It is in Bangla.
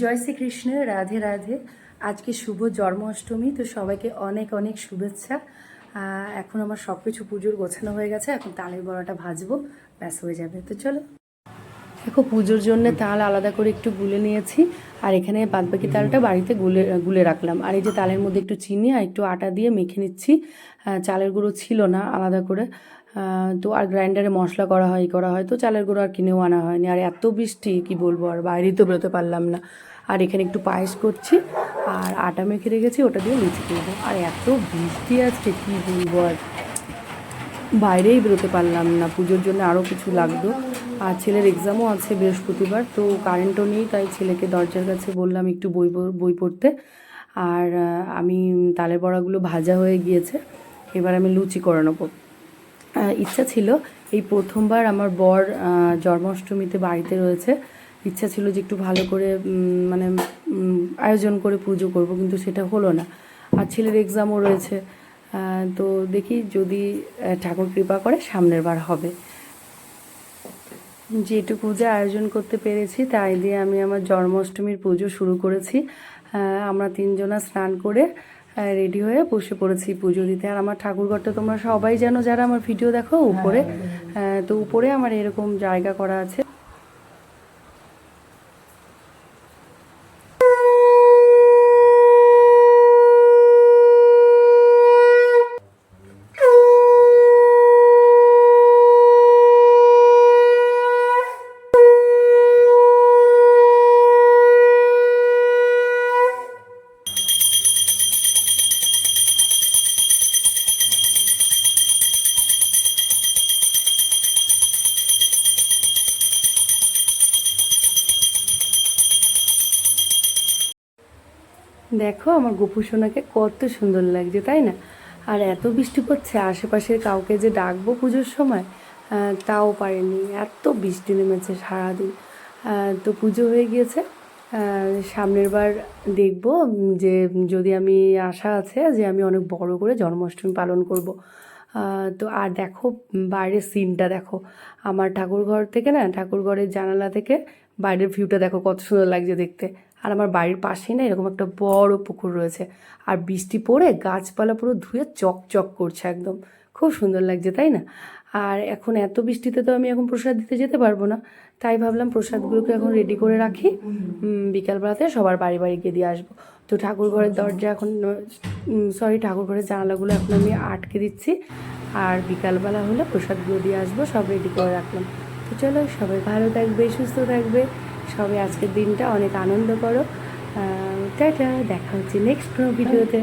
জয় শ্রীকৃষ্ণ, রাধে রাধে। আজকে শুভ জন্মাষ্টমী, তো সবাইকে অনেক অনেক শুভেচ্ছা। এখন আমার সব কিছু পুজোর গোছানো হয়ে গেছে, এখন তালের বড়াটা ভাজবো, ব্যাস হয়ে যাবে। তো চলো। দেখো, পুজোর জন্য তাল আলাদা করে একটু গুলে নিয়েছি। আর এখানে বাদবাকি তালটা বাড়িতে গুলে গুলে রাখলাম। আর এই যে তালের মধ্যে একটু চিনি আর একটু আটা দিয়ে মেখে নিচ্ছি। চালের গুঁড়ো ছিল না আলাদা করে। তো আর গ্রাইন্ডারে মশলা করা হয় করা হয়, তো চালের গুঁড়ো আর কিনেও আনা হয়নি। আর এত বৃষ্টি, কি বলব, আর বাইরেই তো বেরোতে পারলাম না। আর এখানে একটু পায়েস করছি। আর আটা মেখে রেখেছি, ওটা দিয়ে লুচি করব আর এত বৃষ্টি আজকে, কি বলব, আর বাইরেই বেরোতে পারলাম না। পুজোর জন্য আরও কিছু লাগতো। আর ছেলের এক্সামও আছে বৃহস্পতিবার, তো কারেন্টও নেই, তাই ছেলেকে দরজার কাছে বললাম একটু বই বই পড়তে। আর আমি তালের বড়াগুলো ভাজা হয়ে গিয়েছে, এবার আমি লুচি করে নেব ইচ্ছা ছিল। এই প্রথমবার আমার বর জন্মাষ্টমীতে বাড়িতে রয়েছে। ইচ্ছা ছিল যে একটু ভালো করে মানে আয়োজন করে পুজো করব, কিন্তু সেটা হলো না। আর ছেলের এক্সামও রয়েছে তো দেখি যদি ঠাকুর কৃপা করে সামনের বার হবে। যেটুকু যে আয়োজন করতে পেরেছি তাই দিয়ে আমি আমার জন্মাষ্টমীর পুজো শুরু করেছি। আমরা তিনজনা স্নান করে রেডি হয়ে বসে পড়েছি পুজো দিতে। আর আমার ঠাকুরঘরটা তোমরা সবাই জানো যারা আমার ভিডিও দেখো উপরে তো উপরে আমার এরকম জায়গা করা আছে। দেখো আমার গোপু সোনাকে কত সুন্দর লাগছে, তাই না? আর এত বৃষ্টি পড়ছে, আশেপাশের কাউকে যে ডাকবো পুজোর সময় তাও পারেনি। এত বৃষ্টি নেমেছে সারাদিন। তো পুজো হয়ে গিয়েছে। সামনের বার দেখব যে যদি আমি আশা আছে যে আমি অনেক বড় করে জন্মাষ্টমী পালন করব। তো আর দেখো বাইরের সিনটা দেখো। আমার ঠাকুর ঘর থেকে না ঠাকুর ঘরের জানালা থেকে বাইরের ভিউটা দেখো কত সুন্দর লাগছে দেখতে। আর আমার বাড়ির পাশেই না এরকম একটা বড় পুকুর রয়েছে। আর বৃষ্টি পড়ে গাছপালা পুরো ধুয়ে চকচক করছে একদম। খুব সুন্দর লাগছে, তাই না? আর এখন এত বৃষ্টিতে তো আমি এখন প্রসাদ দিতে যেতে পারব না। তাই ভাবলাম প্রসাদগুলোকে এখন রেডি করে রাখি। বিকালবেলাতে সবার বাড়ি বাড়ি গিয়ে দিয়ে আসব। তো ঠাকুর ঘরের দরজা এখন সরি ঠাকুর ঘরের জানালাগুলো এখন আমি আটকে দিচ্ছি। আর বিকালবেলা হলে প্রসাদগুলো দিয়ে আসব, সব রেডি করে রাখলাম। তো চলো, সবাই ভালো থাকবে, সুস্থ থাকবে। সবাই আজকের দিনটা অনেক আনন্দ করো। টাটা দেখা হচ্ছে নেক্সট ভিডিওতে